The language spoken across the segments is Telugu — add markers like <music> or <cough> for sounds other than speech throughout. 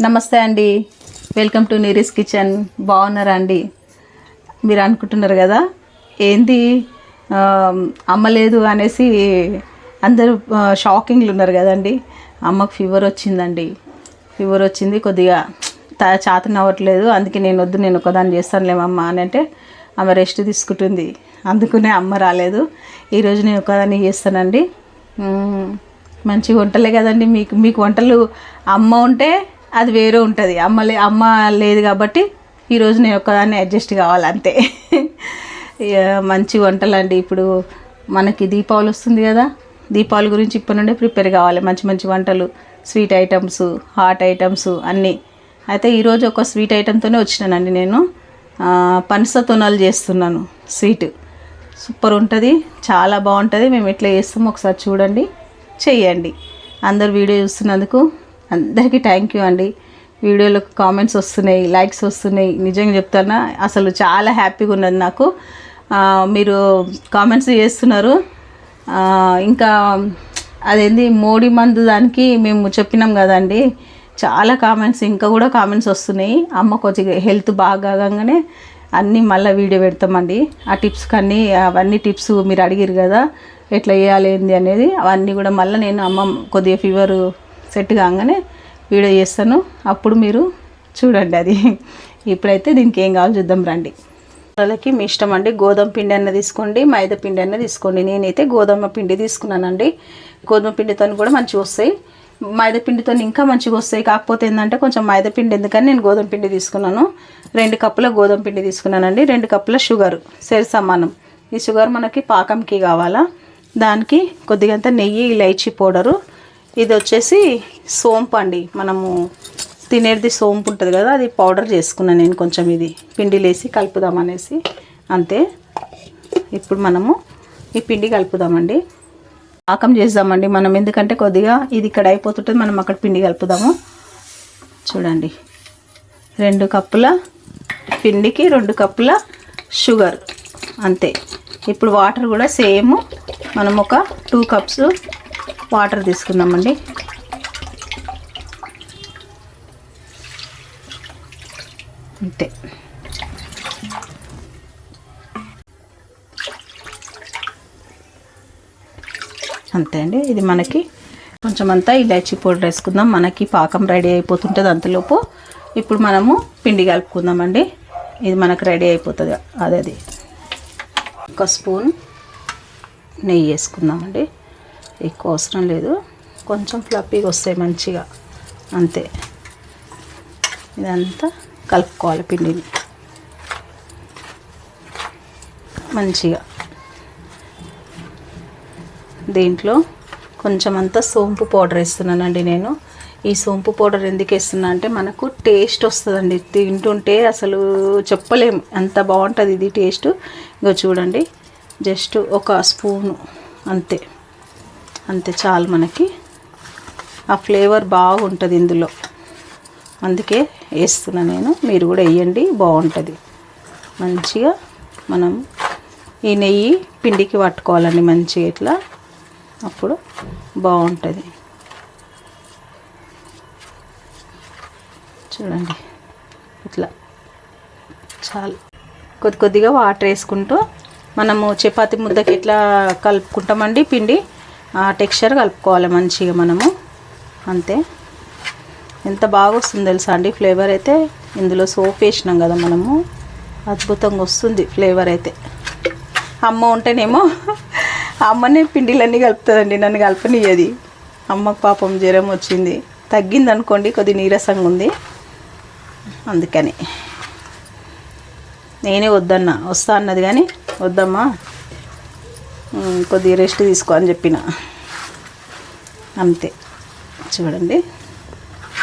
నమస్తే అండి. వెల్కమ్ టు నీరీస్ కిచెన్ బాగున్నారా అండి? మీరు అనుకుంటున్నారు కదా? ఏంది? అమ్మలేదు అనేసి అందరూ షాకింగ్లు ఉన్నారు కదండి. అమ్మకు ఫీవర్ వచ్చిందండి. ఫీవర్ వచ్చింది కొద్దిగా త- చేతన అవ్వట్లేదు. అందుకే నేను వద్దు నేను ఒకదాన్ని చేస్తానులేమమ్మ అని అంటే ఆమె రెస్ట్ తీసుకుంటుంది. అందుకునే అమ్మ రాలేదు. ఈరోజు నేను ఒకదాన్ని చేస్తానండి. మంచి వంటలే కదండి. మీకు మీకు వంటలు అమ్మ ఉంటే అది వేరే ఉంటుంది. అమ్మ లే అమ్మ లేదు కాబట్టి ఈరోజు నేను ఒక్కదాన్ని అడ్జస్ట్ కావాలి అంతే. మంచి వంటలు అండి ఇప్పుడు. మనకి దీపావళి వస్తుంది కదా. దీపావళి గురించి ఇప్పటి నుండే ప్రిపేర్ కావాలి. మంచి మంచి వంటలు. స్వీట్ ఐటమ్స్ హాట్ ఐటమ్స్ అన్నీ. అయితే ఈరోజు ఒక స్వీట్ ఐటెంతోనే వచ్చినానండి నేను. పనస తునాలు చేస్తున్నాను. స్వీట్. సూపర్ ఉంటుంది. చాలా బాగుంటుంది. మేము ఎట్లా చేస్తామో ఒకసారి చూడండి. చెయ్యండి. అందరు వీడియో చూస్తున్నందుకు అందరికీ థ్యాంక్ యూ అండి. వీడియోలో కామెంట్స్ వస్తున్నాయి లైక్స్ వస్తున్నాయి. నిజంగా చెప్తానా అసలు చాలా హ్యాపీగా ఉన్నది నాకు. మీరు కామెంట్స్ చేస్తున్నారు. ఇంకా అదేంది మోడీ మందు దానికి మేము చెప్పినాం కదండి. చాలా కామెంట్స్ ఇంకా కూడా కామెంట్స్ వస్తున్నాయి. అమ్మ కొద్దిగా హెల్త్ బాగా కాగానే అన్నీ మళ్ళీ వీడియో పెడతామండి. ఆ టిప్స్ కానీ అవన్నీ టిప్స్ మీరు అడిగిరు కదా ఎట్లా చేయాలి ఏంది అనేది అవన్నీ కూడా మళ్ళీ నేను అమ్మ కొద్దిగా ఫీవరు సెట్ కాగానే వీడియో చేస్తాను. అప్పుడు మీరు చూడండి అది. ఇప్పుడైతే దీనికి ఏం కావాలో చూద్దాం రండి. వాళ్ళకి మీ ఇష్టం అండి. గోధుమ పిండి అన్న తీసుకోండి మైదా పిండి అన్న తీసుకోండి. నేనైతే గోధుమ పిండి తీసుకున్నానండి. గోధుమ పిండితో కూడా మంచిగా వస్తాయి. మైదా పిండితో ఇంకా మంచిగా వస్తాయి. కాకపోతే ఏంటంటే కొంచెం మైదా పిండి ఎందుకని నేను గోధుమ పిండి తీసుకున్నాను. రెండు కప్పుల గోధుమ పిండి తీసుకున్నానండి. రెండు కప్పుల షుగర్ సరి సమానం. ఈ షుగర్ మనకి పాకంకి కావాలా? దానికి కొద్దిగంత నెయ్యి ఇలైచి పౌడరు ఇది వచ్చేసి సోంపు అండి. మనము తినేది సోంపు ఉంటుంది కదా అది పౌడర్ చేసుకున్నాను నేను కొంచెం ఇది పిండిలేసి కలుపుదామనేసి అంతే. ఇప్పుడు మనము ఈ పిండి కలుపుదామండి. పాకం చేద్దామండి మనం ఎందుకంటే కొద్దిగా ఇది ఇక్కడ అయిపోతుంటుంది మనం అక్కడ పిండి కలుపుదాము. చూడండి. రెండు కప్పుల పిండికి రెండు కప్పుల షుగర్. అంతే. ఇప్పుడు వాటర్ కూడా సేమ్. మనం ఒక టూ కప్స్ వాటర్ తీసుకుందామండి. అంతే. అంతే అండి. ఇది మనకి కొంచెం అంతా ఇలాచీ పౌడర్ వేసుకుందాం. మనకి పాకం రెడీ అయిపోతుంటుంది అంతలోపు. ఇప్పుడు మనము పిండి కలుపుకుందామండి. ఇది మనకు రెడీ అయిపోతుంది. అదే అది. ఒక స్పూన్ నెయ్యి వేసుకుందామండి. ఎక్కువ అవసరం లేదు. కొంచెం ఫ్లప్పీగా వస్తాయి మంచిగా. అంతే. ఇదంతా కలుపుకోవాలి పిండిని. మంచిగా. దీంట్లో కొంచెం అంతా సోంపు పౌడర్ వేస్తున్నానండి నేను. ఈ సోంపు పౌడర్ ఎందుకు వేస్తున్నా అంటే మనకు టేస్ట్ వస్తుందండి. తింటుంటే అసలు చెప్పలేము. అంత బాగుంటుంది ఇది టేస్ట్? ఇగో చూడండి. జస్ట్ ఒక స్పూను. అంతే. అంతే చాలు మనకి. ఆ ఫ్లేవర్ బాగుంటుంది ఇందులో. అందుకే వేస్తున్నా నేను. మీరు కూడా వేయండి బాగుంటుంది. మంచిగా మనం ఈ నెయ్యి పిండికి పట్టుకోవాలండి మంచిగా ఇట్లా. అప్పుడు బాగుంటుంది. చూడండి. ఇట్లా. చాలు. కొద్ది కొద్దిగా వాటర్ వేసుకుంటూ మనము చపాతి ముద్దకి ఎట్లా కలుపుకుంటామండి పిండి? ఆ టెక్స్చర్ కలుపుకోవాలి మంచిగా మనము. అంతే. ఎంత బాగా వస్తుంది తెలుసా అండి? ఫ్లేవర్ అయితే ఇందులో సోప్ వేసినాం కదా మనము. అద్భుతంగా వస్తుంది ఫ్లేవర్ అయితే. అమ్మ ఉంటేనేమో <laughs> అమ్మనే పిండిలన్నీ కలుపుతుందండి నన్ను కలపనియ్యది అమ్మకు పాపం జ్వరం వచ్చింది. తగ్గింది అనుకోండి కొద్ది నీరసంగా ఉంది. అందుకని. నేనే వద్దన్నా. వస్తా అన్నది కానీ వద్దమ్మా. కొద్దిగా రెస్ట్ తీసుకో అని చెప్పిన. అంతే. చూడండి.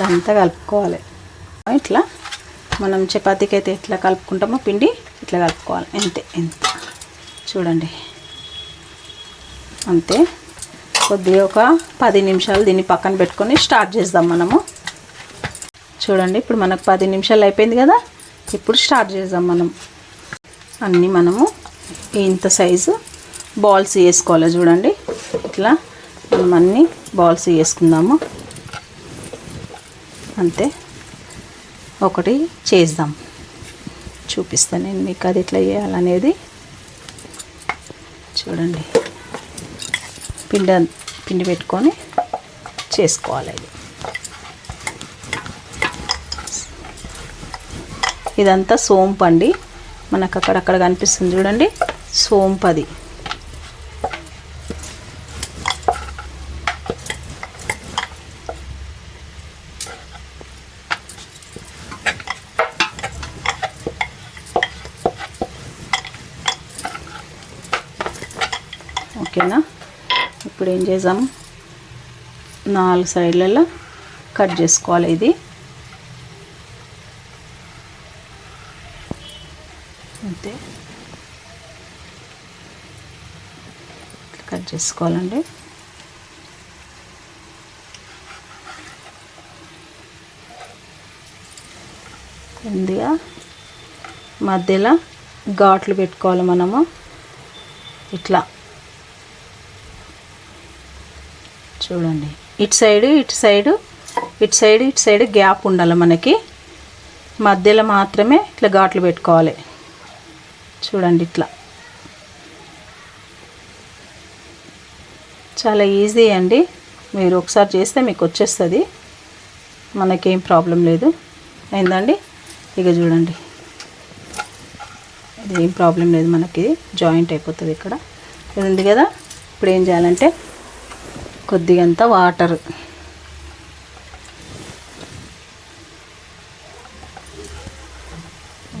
ఇదంతా కలుపుకోవాలి. ఇట్లా మనం చపాతీకి అయితే ఎట్లా కలుపుకుంటామో పిండి ఇట్లా కలుపుకోవాలి. అంతే ఎంత చూడండి. అంతే. కొద్దిగా ఒక పది నిమిషాలు దీన్ని పక్కన పెట్టుకొని స్టార్ట్ చేద్దాం మనము. చూడండి ఇప్పుడు మనకు పది నిమిషాలు అయిపోయింది కదా? ఇప్పుడు స్టార్ట్ చేద్దాం మనం. అన్నీ మనము ఇంత సైజు బాల్స్ వేసుకోవాలి చూడండి. ఇట్లా మనం అన్నీ బాల్స్ వేసుకుందాము అంతే. ఒకటి చేద్దాం. చూపిస్తాను నేను మీకు అది ఎట్లా చేయాలనేది. చూడండి. పిండి పిండి పెట్టుకొని చేసుకోవాలి ఇది ఇదంతా సోంపు అండి. మనకు అక్కడక్కడ కనిపిస్తుంది చూడండి. సోంపు ఓకేనా? ఇప్పుడు ఏం చేసాము నాలుగు సైడ్లలో కట్ చేసుకోవాలి ఇది. అంతే. కట్ చేసుకోవాలండి. ఉందిగా మధ్యలో ఘాట్లు పెట్టుకోవాలి మనము. ఇట్లా. చూడండి. ఇటు సైడు ఇటు సైడు ఇటు సైడ్ ఇటు సైడ్ గ్యాప్ ఉండాలి మనకి. మధ్యలో మాత్రమే ఇట్లా ఘాట్లు పెట్టుకోవాలి. చూడండి ఇట్లా. చాలా ఈజీ అండి. మీరు ఒకసారి చేస్తే మీకు వచ్చేస్తుంది. మనకేం ప్రాబ్లం లేదు. అయిందండి? ఇక చూడండి. ఇది ఏం ప్రాబ్లం లేదు మనకి. జాయింట్ అయిపోతుంది ఇక్కడ. ఇది ఉంది కదా? ఇప్పుడు ఏం చేయాలంటే కొద్దిగంత వాటర్.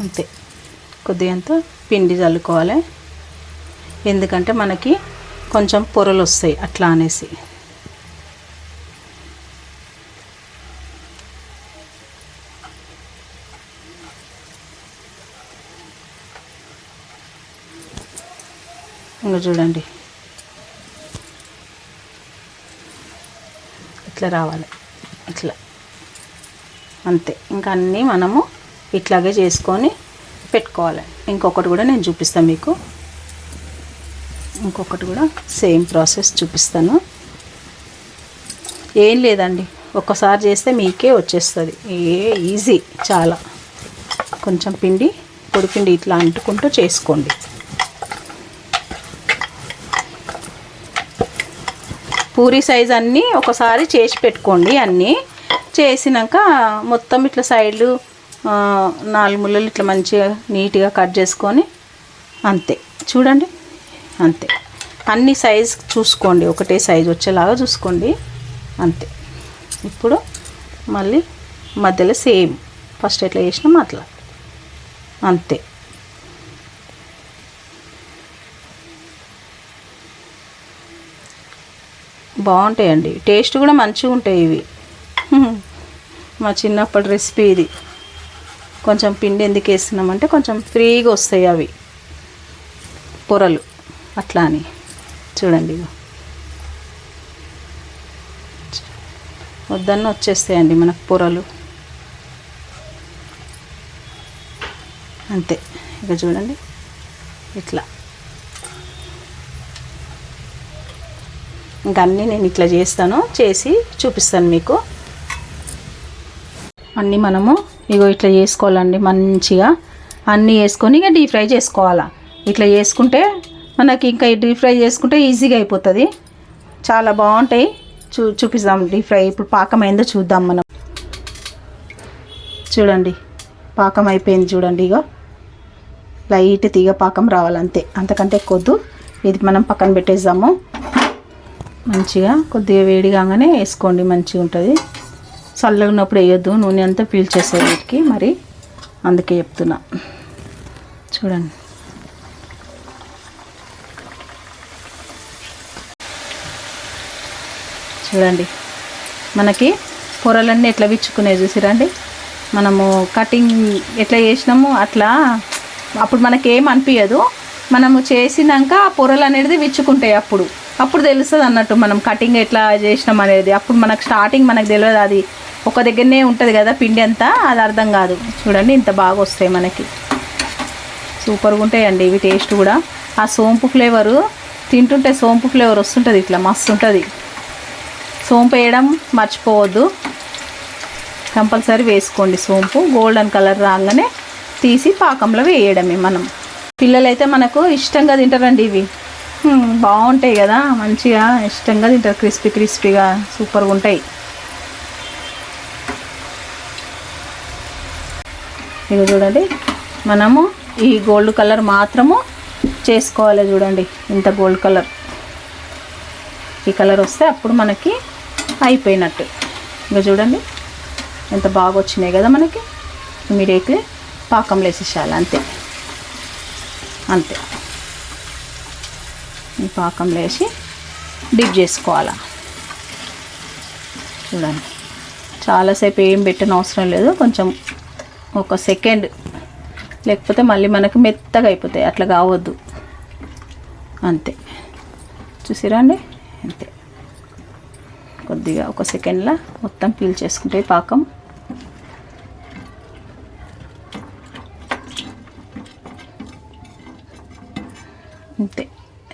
అంతే. కొద్దిగంత పిండి చల్లుకోవాలి. ఎందుకంటే మనకి కొంచెం పొరలు వస్తాయి అట్లా అనేసి. ఇంకా చూడండి. ఇట్లా రావాలి. ఇట్లా. అంతే. ఇంకా అన్నీ మనము ఇట్లాగే చేసుకొని పెట్టుకోవాలి. ఇంకొకటి కూడా నేను చూపిస్తాను మీకు. ఇంకొకటి కూడా సేమ్ ప్రాసెస్ చూపిస్తాను. ఏం లేదండి. ఒక్కసారి చేస్తే మీకే వచ్చేస్తుంది. ఏ ఈజీ. చాలా. కొంచెం పిండి పొడి పిండి ఇట్లా అంటుకుంటూ చేసుకోండి. పూరి సైజ్ అన్నీ ఒకసారి చేసి పెట్టుకోండి అన్నీ. చేసినాక మొత్తం ఇట్లా సైడ్లు నాలుగు ముళ్ళలు ఇట్లా మంచిగా నీట్గా కట్ చేసుకొని అంతే. చూడండి అంతే. అన్ని సైజ్ చూసుకోండి ఒకటే సైజ్ వచ్చేలాగా చూసుకోండి అంతే. ఇప్పుడు మళ్ళీ మధ్యలో సేమ్ ఫస్ట్ ఎట్లా చేసినాం అట్లా అంతే. బాగుంటాయండి. టేస్ట్ కూడా మంచిగా ఉంటాయి ఇవి. మా చిన్నప్పటి రెసిపీ ఇది. కొంచెం పిండి ఎందుకు వేస్తున్నామంటే కొంచెం ఫ్రీగా వస్తాయి అవి. పొరలు. అట్లా అని. చూడండి ఇగో. వద్దన్న వచ్చేస్తాయండి మనకు పొరలు. అంతే. ఇక చూడండి. ఇట్లా. ఇంకా అన్నీ నేను ఇట్లా చేస్తాను చేసి చూపిస్తాను మీకు. అన్నీ మనము ఇగో ఇట్లా చేసుకోవాలండి మంచిగా. అన్నీ వేసుకొని ఇక డీప్ ఫ్రై చేసుకోవాలా. ఇట్లా చేసుకుంటే మనకి ఇంకా డీప్ ఫ్రై చేసుకుంటే ఈజీగా అయిపోతుంది. చాలా బాగుంటాయి. చూ చూపిస్తాం డీప్ ఫ్రై. ఇప్పుడు పాకం అయిందో చూద్దాం మనం. చూడండి పాకం అయిపోయింది చూడండి ఇగో. లైట్ తీగ పాకం రావాలంతే. అంతకంటే ఎక్కువ ఇది మనం పక్కన పెట్టేద్దాము. మంచిగా కొద్దిగా వేడి కాగానే వేసుకోండి మంచిగా ఉంటుంది. చల్లగా ఉన్నప్పుడు వేయొద్దు నూనె అంతా పీల్చేసే వీటికి మరి అందుకే చెప్తున్నా. చూడండి. చూడండి. మనకి పొరలన్నీ ఎట్లా విచ్చుకునే చూసిరండి? మనము కటింగ్ ఎట్లా చేసినాము అట్లా అప్పుడు మనకి ఏం అనిపించదు మనము చేసినాక పొరలు అనేది విచ్చుకుంటాయి అప్పుడు. అప్పుడు తెలుస్తుంది అన్నట్టు మనం కటింగ్ ఎట్లా చేసినాం అనేది. అప్పుడు మనకు స్టార్టింగ్ మనకు తెలియదు అది. ఒక దగ్గరనే ఉంటుంది కదా పిండి అంతా అది అర్థం కాదు. చూడండి ఇంత బాగా వస్తాయి మనకి. సూపర్గా ఉంటాయండి ఇవి టేస్ట్ కూడా. ఆ సోంపు ఫ్లేవరు తింటుంటే సోంపు ఫ్లేవర్ వస్తుంటుంది ఇట్లా మస్తు ఉంటుంది. సోంపు వేయడం మర్చిపోవద్దు. కంపల్సరీ వేసుకోండి సోంపు. గోల్డెన్ కలర్ రాగానే తీసి పాకంలో వేయడమే మనం. పిల్లలైతే మనకు ఇష్టంగా తింటారండి ఇవి. బాగుంటాయి కదా మంచిగా ఇష్టంగా తింటారు. క్రిస్పీ క్రిస్పీగా సూపర్గా ఉంటాయి. ఇది చూడండి మనము ఈ గోల్డ్ కలర్ మాత్రము చేసుకోవాలి చూడండి ఇంత గోల్డ్ కలర్. ఈ కలర్ వస్తే అప్పుడు మనకి అయిపోయినట్టు. ఇంకా చూడండి ఎంత బాగా వచ్చినాయి కదా మనకి. ఇమీడియట్లీ పాకంలో వేసేసేయాలి అంతే. అంతే. ఈ పాకంలో వేసి డిప్ చేసుకోవాలా. చూడండి. చాలాసేపు ఏం పెట్టిన అవసరం లేదు. కొంచెం ఒక సెకండ్. లేకపోతే మళ్ళీ మనకు మెత్తగా అయిపోతాయి. అట్లా కావద్దు. అంతే. చూసిరా అండి? అంతే. కొద్దిగా ఒక సెకండ్లో మొత్తం పీల్ చేసుకుంటే పాకం అంతే.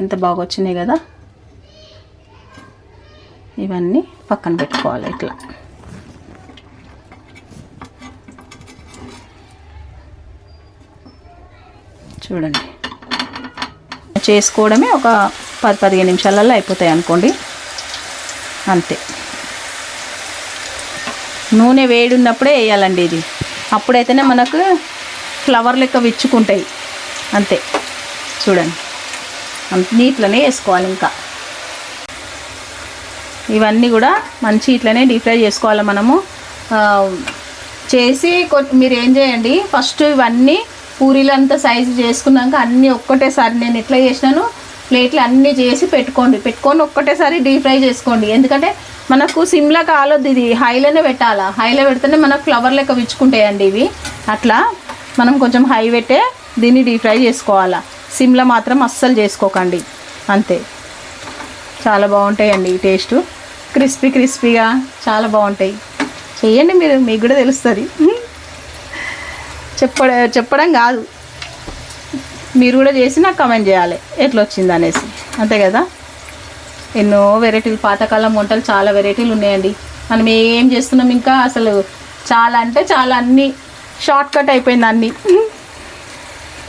ఎంత బాగా వచ్చినాయి కదా? ఇవన్నీ పక్కన పెట్టుకోవాలి ఇట్లా. చూడండి. చేసుకోవడమే ఒక పది పదిహేను నిమిషాలలో అయిపోతాయి అనుకోండి. అంతే. నూనె వేడి ఉన్నప్పుడే వేయాలండి ఇది. అప్పుడైతేనే మనకు ఫ్లవర్ లెక్క విచ్చుకుంటాయి. అంతే. చూడండి. నీట్లోనే వేసుకోవాలి ఇంకా. ఇవన్నీ కూడా మంచి ఇట్లనే డీప్ ఫ్రై చేసుకోవాలి మనము. చేసి కొ- మీరు ఏం చేయండి ఫస్ట్ ఇవన్నీ పూరీలంతా సైజు చేసుకున్నాక అన్నీ ఒక్కటేసారి నేను ఎట్లా చేసినాను ప్లేట్లు అన్నీ చేసి పెట్టుకోండి. పెట్టుకొని ఒక్కటేసారి డీప్ ఫ్రై చేసుకోండి. ఎందుకంటే మనకు సిమ్లా కాలొద్దు ఇది హైలోనే పెట్టాలా? హైలో పెడితేనే మనకు ఫ్లవర్ లెక్క విచ్చుకుంటాయండి ఇవి. అట్లా మనం కొంచెం హై పెట్టే దీన్ని డీప్ ఫ్రై చేసుకోవాలా? సిమ్లో మాత్రం అస్సలు చేసుకోకండి. అంతే. చాలా బాగుంటాయండి ఈ టేస్ట్. క్రిస్పీ క్రిస్పీగా చాలా బాగుంటాయి. చేయండి మీరు మీకు కూడా తెలుస్తుంది. చెప్ప చెప్పడం కాదు. మీరు కూడా చేసి నాకు కమెంట్ చేయాలి. ఎట్లా వచ్చింది అనేసి అంతే కదా? ఎన్నో వెరైటీలు పాతకాలం వంటలు చాలా వెరైటీలు ఉన్నాయండి. మనం ఏం చేస్తున్నాం ఇంకా అసలు చాలా అంటే చాలా అన్నీ. షార్ట్ కట్ అయిపోయింది అన్నీ.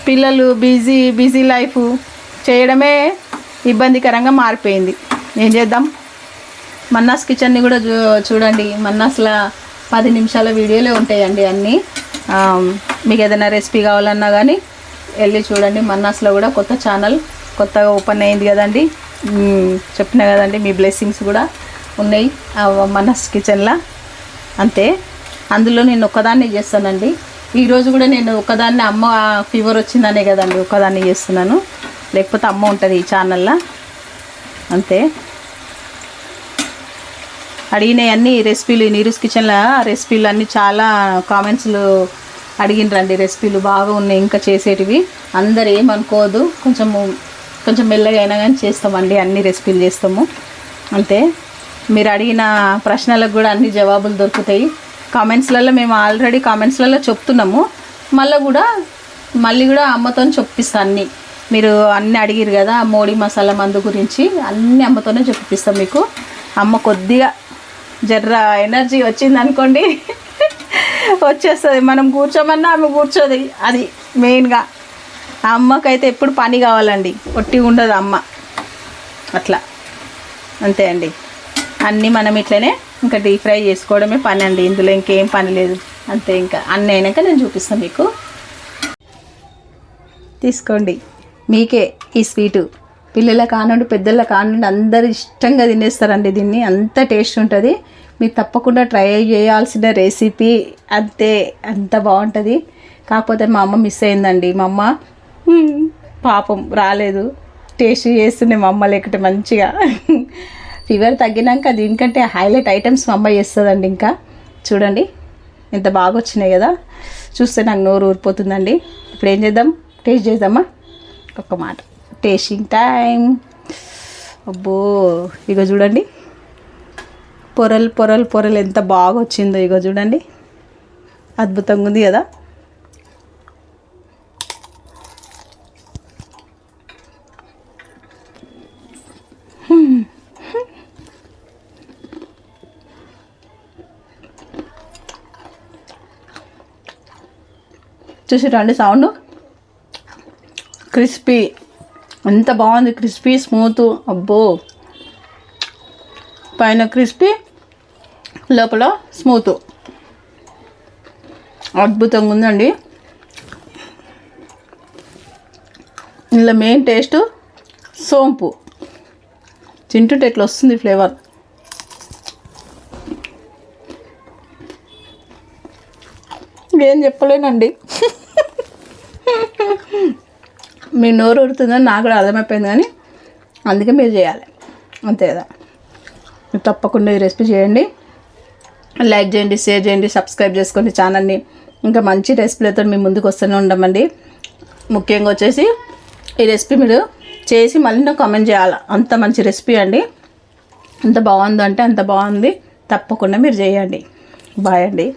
పిల్లలు బిజీ బిజీ లైఫ్ చేయడమే ఇబ్బందికరంగా మారిపోయింది. ఏం చేద్దాం? మన్నాస్ కిచెన్ని కూడా చూ చూడండి. మన్నాస్లో పది నిమిషాల వీడియోలే ఉంటాయండి అన్నీ. మీకు ఏదైనా రెసిపీ కావాలన్నా కానీ వెళ్ళి చూడండి. మన్నాస్లో కూడా కొత్త ఛానల్ కొత్తగా ఓపెన్ అయింది కదండి. చెప్పినా చెప్పిన కదండి మీ బ్లెస్సింగ్స్ కూడా ఉన్నాయి. మన్నాస్ కిచెన్లో. అంతే. అందులో నేను ఒక్కదాన్ని చేస్తానండి. ఈరోజు కూడా నేను ఒకదాన్ని అమ్మ ఫీవర్ వచ్చిందనే కదండి ఒక్కదాన్ని చేస్తున్నాను. లేకపోతే అమ్మ ఉంటుంది ఈ ఛానల్లో అంతే. అడిగినవన్నీ రెసిపీలు నీరుస్ కిచెన్లో రెసిపీలు అన్నీ చాలా కామెంట్స్లు అడిగినరండి. రెసిపీలు బాగా ఉన్నాయి ఇంకా చేసేటివి. అందరు ఏమనుకోదు కొంచెము కొంచెం మెల్లగా అయినా కానీ చేస్తామండి. అన్ని రెసిపీలు చేస్తాము. అంతే. మీరు అడిగిన ప్రశ్నలకు కూడా అన్ని జవాబులు దొరుకుతాయి. కామెంట్స్లలో మేము ఆల్రెడీ కామెంట్స్లలో చెప్తున్నాము. మళ్ళీ కూడా మళ్ళీ కూడా అమ్మతో చెప్పిస్తాను అన్నీ. మీరు అన్నీ అడిగిరు కదా మోడీ మసాలా మందు గురించి అన్ని అమ్మతోనే చెప్పిస్తాం మీకు. అమ్మ కొద్దిగా జర్ర ఎనర్జీ వచ్చింది అనుకోండి <laughs> వచ్చేస్తుంది. మనం కూర్చోమన్నా ఆమె కూర్చోది. అది మెయిన్గా. అమ్మకైతే ఎప్పుడు పని కావాలండి. ఒట్టి ఉండదు అమ్మ. అట్లా. అంతే అండి. అన్నీ మనం ఇట్లనే ఇంకా డీప్ ఫ్రై చేసుకోవడమే పని అండి ఇందులో ఇంకేం పని లేదు. అంతే ఇంకా. అన్నీ అయినాక నేను చూపిస్తాను మీకు. తీసుకోండి. మీకే ఈ స్వీటు. పిల్లల కానుండి పెద్దల కానుండి అందరు ఇష్టంగా తినేస్తారండి దీన్ని. అంత టేస్ట్ ఉంటుంది. మీరు తప్పకుండా ట్రై చేయాల్సిన రెసిపీ అంతే. అంత బాగుంటుంది. కాకపోతే మా అమ్మ మిస్ అయిందండి. మా అమ్మ పాపం రాలేదు. టేస్ట్ చేస్తుండే మా అమ్మ లేకుంటే మంచిగా. ఫీవర్ తగ్గినాక దీనికంటే హైలైట్ ఐటమ్స్ మా అమ్మాయి చేస్తుందండి ఇంకా. చూడండి ఎంత బాగా వచ్చినాయి కదా. చూస్తే నాకు నోరు ఊరిపోతుందండి. ఇప్పుడు ఏం చేద్దాం? టేస్ట్ చేద్దామా? ఒక్క మాట. టేస్టింగ్ టైం అబ్బో ఇగో చూడండి. పొరలు పొరలు పొరలు ఎంత బాగా వచ్చిందో ఇగో చూడండి. అద్భుతంగా ఉంది కదా. చూసిరండి సౌండ్. క్రిస్పీ. ఎంత బాగుంది క్రిస్పీ స్మూత్. అబ్బో. పైన క్రిస్పీ లోపల స్మూత్. అద్భుతంగా ఉందండి. ఇందులో మెయిన్ టేస్ట్ సోంపు. తింటుంటే ఇట్లా వస్తుంది ఫ్లేవర్? ఏం చెప్పలేనండి. మీ నోరు ఉడుతుందని నాకు కూడా అర్థమైపోయింది కానీ అందుకే మీరు చేయాలి. అంతే కదా? మీరు తప్పకుండా ఈ రెసిపీ చేయండి. లైక్ చేయండి షేర్ చేయండి సబ్స్క్రైబ్ చేసుకోండి ఛానల్ని. ఇంకా మంచి రెసిపీలతో మీ ముందుకు వస్తూనే ఉండమండి. ముఖ్యంగా వచ్చేసి ఈ రెసిపీ మీరు చేసి మళ్ళీ నాకు కామెంట్ చేయాలి? అంత మంచి రెసిపీ అండి. ఎంత బాగుందంటే అంత బాగుంది. తప్పకుండా మీరు చేయండి. బాయ్ అండి.